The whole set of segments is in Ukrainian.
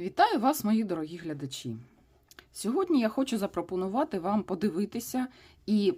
Вітаю вас, мої дорогі глядачі. Сьогодні я хочу запропонувати вам подивитися і,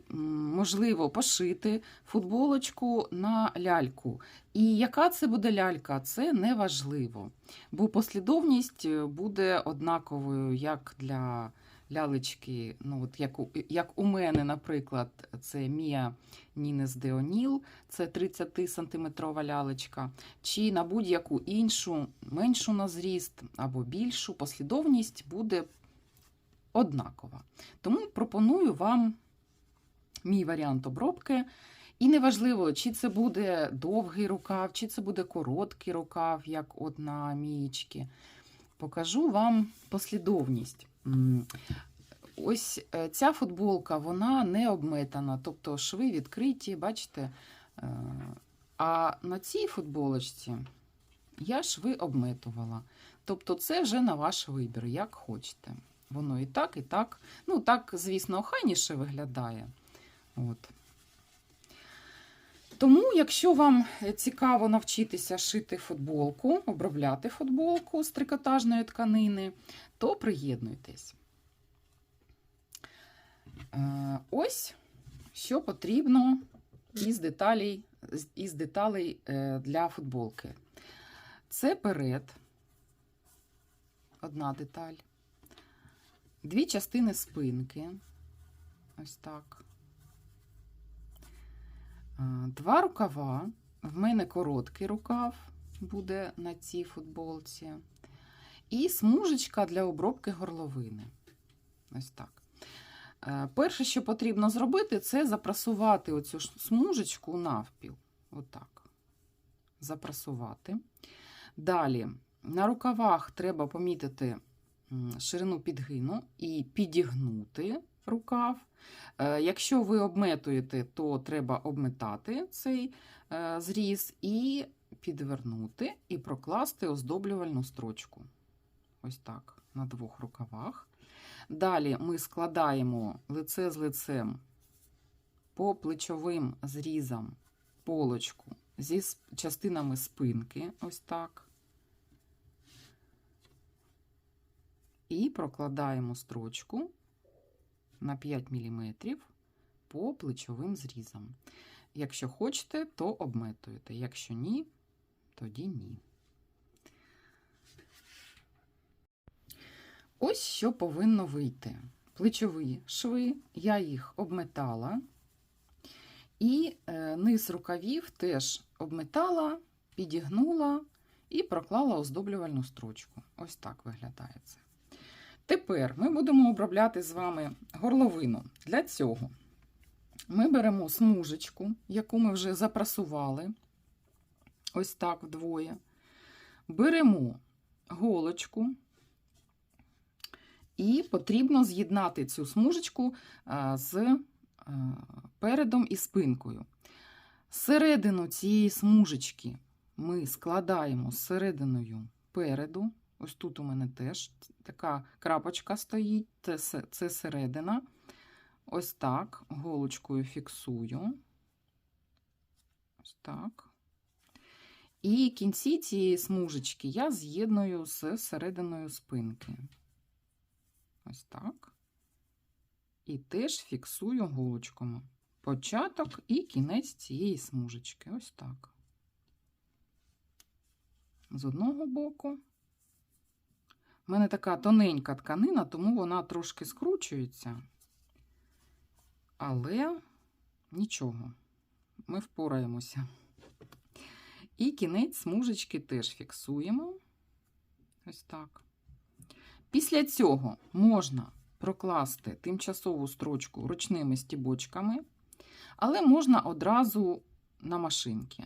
можливо, пошити футболочку на ляльку. І яка це буде лялька, це не важливо, бо послідовність е, буде однаковою як для лялечки, ну, от як, у, як у мене, наприклад, це Мія Нінес де Оніл, це 30-сантиметрова лялечка, чи на будь-яку іншу, меншу на зріст або більшу, послідовність буде однакова. Тому пропоную вам мій варіант обробки. І неважливо, чи це буде довгий рукав, чи це буде короткий рукав, як от на мієчки. Покажу вам послідовність. Ось е, ця футболка, вона не обметана, тобто шви відкриті, бачите. Е, А на цій футболочці я шви обметувала. Тобто, це вже на ваш вибір, як хочете. Воно і так, і так. Ну, так, звісно, охайніше виглядає. От. Тому, якщо вам цікаво навчитися шити футболку, обробляти футболку з трикотажної тканини, то приєднуйтесь. Е, Ось що потрібно із деталей, із деталей е, для футболки. Це перед, одна деталь, дві частини спинки. Ось так. Два рукава. В мене короткий рукав буде на цій футболці. І смужечка для обробки горловини. Ось так. Е, Перше, що потрібно зробити, це запрасувати оцю смужечку навпіл. Отак. Запрасувати. Далі, на рукавах треба помітити ширину підгину і підігнути рукав. Е, Якщо ви обметуєте, то треба обметати цей е, зріз і підвернути, і прокласти оздоблювальну строчку. Ось так, на двох рукавах. Далі ми складаємо лице з лицем по плечовим зрізам полочку зі частинами спинки, ось так. І прокладаємо строчку на 5 мм по плечовим зрізам. Якщо хочете, то обметуєте. Якщо ні, тоді ні. Ось що повинно вийти. Плечові шви, я їх обметала. І е, низ рукавів теж обметала, підігнула і проклала оздоблювальну строчку. Ось так виглядає це. Тепер ми будемо обробляти з вами горловину. Для цього ми беремо смужечку, яку ми вже запрасували, ось так вдвоє. Беремо голочку, і потрібно з'єднати цю смужечку з передом і спинкою. Середину цієї смужечки ми складаємо з серединою переду. Ось тут у мене теж така крапочка стоїть, це, середина. Ось так, голочкою фіксую. Ось так. І кінці цієї смужечки я з'єдную з серединою спинки. Ось так. І теж фіксую голочками початок і кінець цієї смужечки. Ось так. З одного боку. У мене така тоненька тканина, тому вона трошки скручується. Але нічого, ми впораємося. І кінець смужечки теж фіксуємо. Ось так. Після цього можна прокласти тимчасову строчку ручними стібочками, але можна одразу на машинки.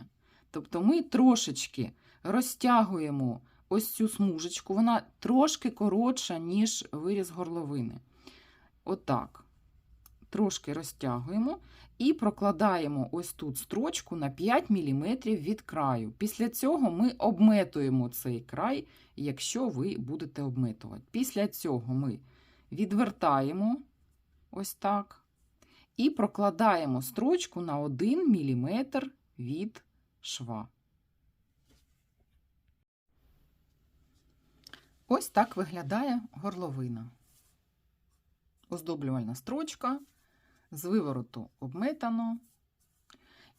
Тобто ми трошечки розтягуємо ось цю смужечку, вона трошки коротша, ніж виріз горловини. Отак. Трошки розтягуємо і прокладаємо ось тут строчку на 5 мм від краю. Після цього ми обметуємо цей край, якщо ви будете обметувати. Після цього ми відвертаємо ось так і прокладаємо строчку на 1 мм від шва. Ось так виглядає горловина. Оздоблювальна строчка, з вивороту обметано.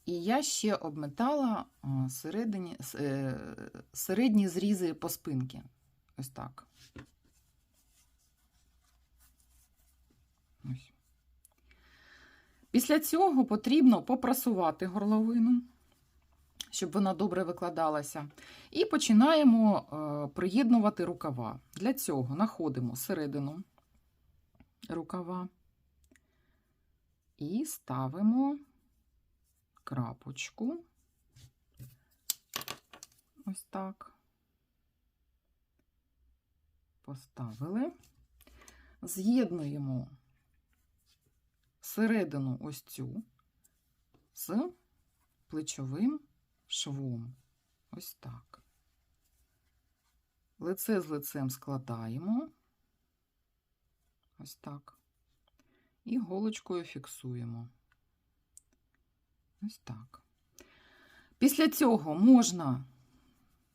І я ще обметала а, середині, е, середні зрізи по спинки. Ось так. Ось. Після цього потрібно попрасувати горловину, щоб вона добре викладалася. І починаємо е, приєднувати рукава. Для цього знаходимо середину рукава і ставимо крапочку. Ось так. Поставили. З'єднуємо середину ось цю з плечовим швом. Ось так. Лице з лицем складаємо. Ось так. І голочкою фіксуємо. Ось так. Після цього можна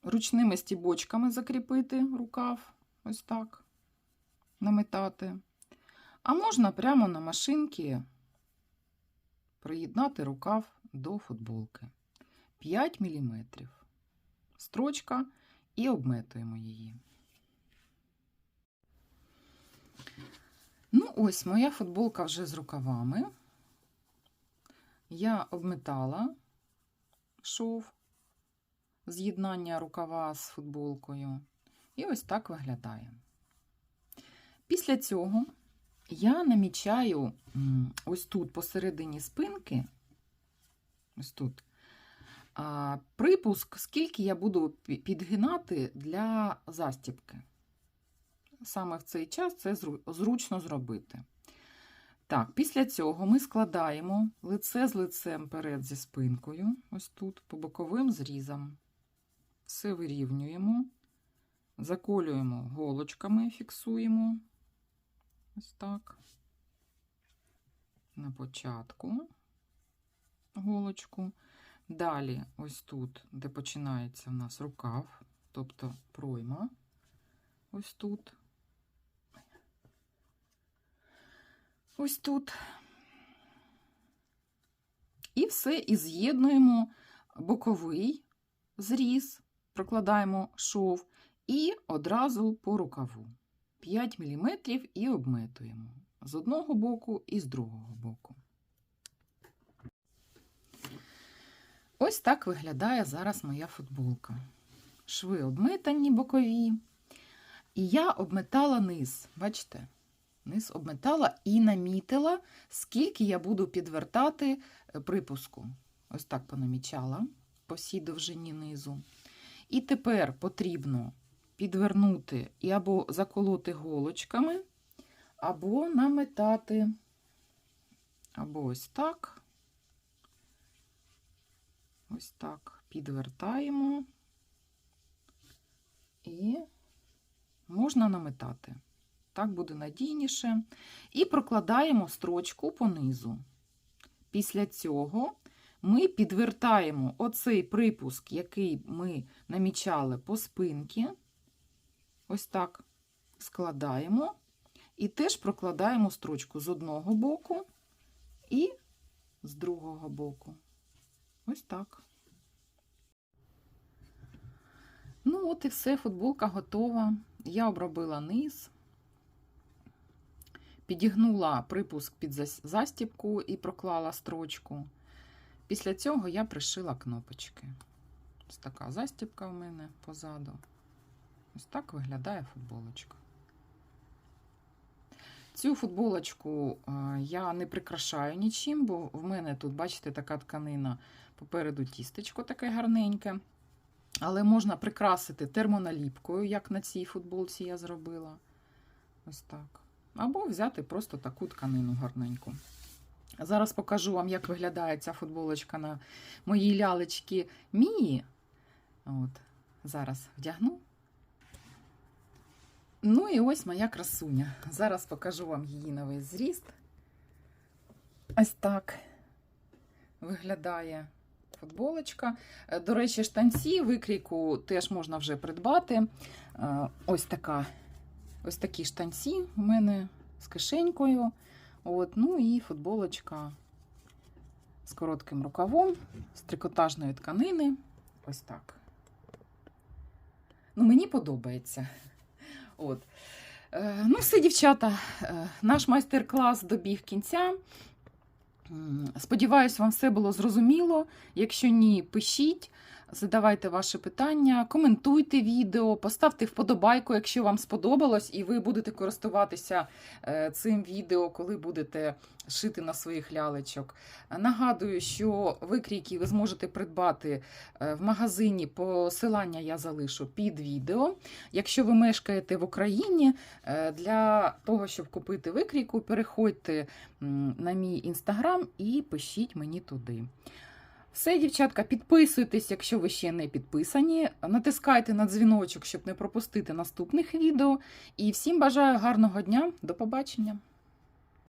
ручними стібочками закріпити рукав, ось так, наметати. А можна прямо на машинці приєднати рукав до футболки. 5 мм. Строчка і обметуємо її. Ну, ось моя футболка вже з рукавами. Я обметала шов з'єднання рукава з футболкою. І ось так виглядає. Після цього я намічаю ось тут посередині спинки, ось тут, припуск, скільки я буду підгинати для застібки. Саме в цей час це зручно зробити. Так, після цього ми складаємо лице з лицем перед зі спинкою, ось тут, по боковим зрізам. Все вирівнюємо, заколюємо голочками, фіксуємо. Ось так. На початку голочку. Далі, ось тут, де починається в нас рукав, тобто пройма, ось тут. Ось тут. І все, і з'єднуємо боковий зріз, прокладаємо шов і одразу по рукаву. 5 мм і обметуємо з одного боку і з другого боку. Ось так виглядає зараз моя футболка. Шви обметані бокові. І я обметала низ. Бачите? Низ обметала і намітила, скільки я буду підвертати е, припуску. Ось так понамічала по всій довжині низу. І тепер потрібно підвернути і або заколоти голочками, або наметати, або ось так. Ось так підвертаємо і можна наметати. Так буде надійніше. І прокладаємо строчку по низу. Після цього ми підвертаємо оцей припуск, який ми намічали по спинці. Ось так складаємо. І теж прокладаємо строчку з одного боку і з другого боку. Ось так. Ну, от і все, футболка готова. Я обробила низ, підігнула припуск під зас- застібку і проклала строчку. Після цього я пришила кнопочки. Ось така застібка в мене позаду. Ось так виглядає футболочка. Цю футболочку е, я не прикрашаю нічим, бо в мене тут, бачите, така тканина попереду тістечко таке гарненьке. Але можна прикрасити термоналіпкою, як на цій футболці я зробила. Ось так. Або взяти просто таку тканину гарненьку. Зараз покажу вам, як виглядає ця футболочка на моїй лялечці Мії. От, зараз вдягну. Ну і ось моя красуня. Зараз покажу вам її новий зріст. Ось так виглядає футболочка. Е, До речі, штанці викрійку теж можна вже придбати. Е, Ось така. Ось такі штанці у мене з кишенькою. От, ну і футболочка з коротким рукавом, з трикотажної тканини. Ось так. Ну, мені подобається. От. Е, ну, все, дівчата, е, наш майстер-клас добіг кінця. Сподіваюсь, вам все було зрозуміло. Якщо ні, пишіть, задавайте ваші питання, коментуйте відео, поставте вподобайку, якщо вам сподобалось, і ви будете користуватися е, цим відео, коли будете шити на своїх лялечок. Нагадую, що викрійки ви зможете придбати е, в магазині. Посилання я залишу під відео. Якщо ви мешкаєте в Україні, е, для того, щоб купити викрійку, переходьте на мій інстаграм і пишіть мені туди. Все, дівчатка, підписуйтесь, якщо ви ще не підписані. Натискайте на дзвіночок, щоб не пропустити наступних відео. І всім бажаю гарного дня. До побачення!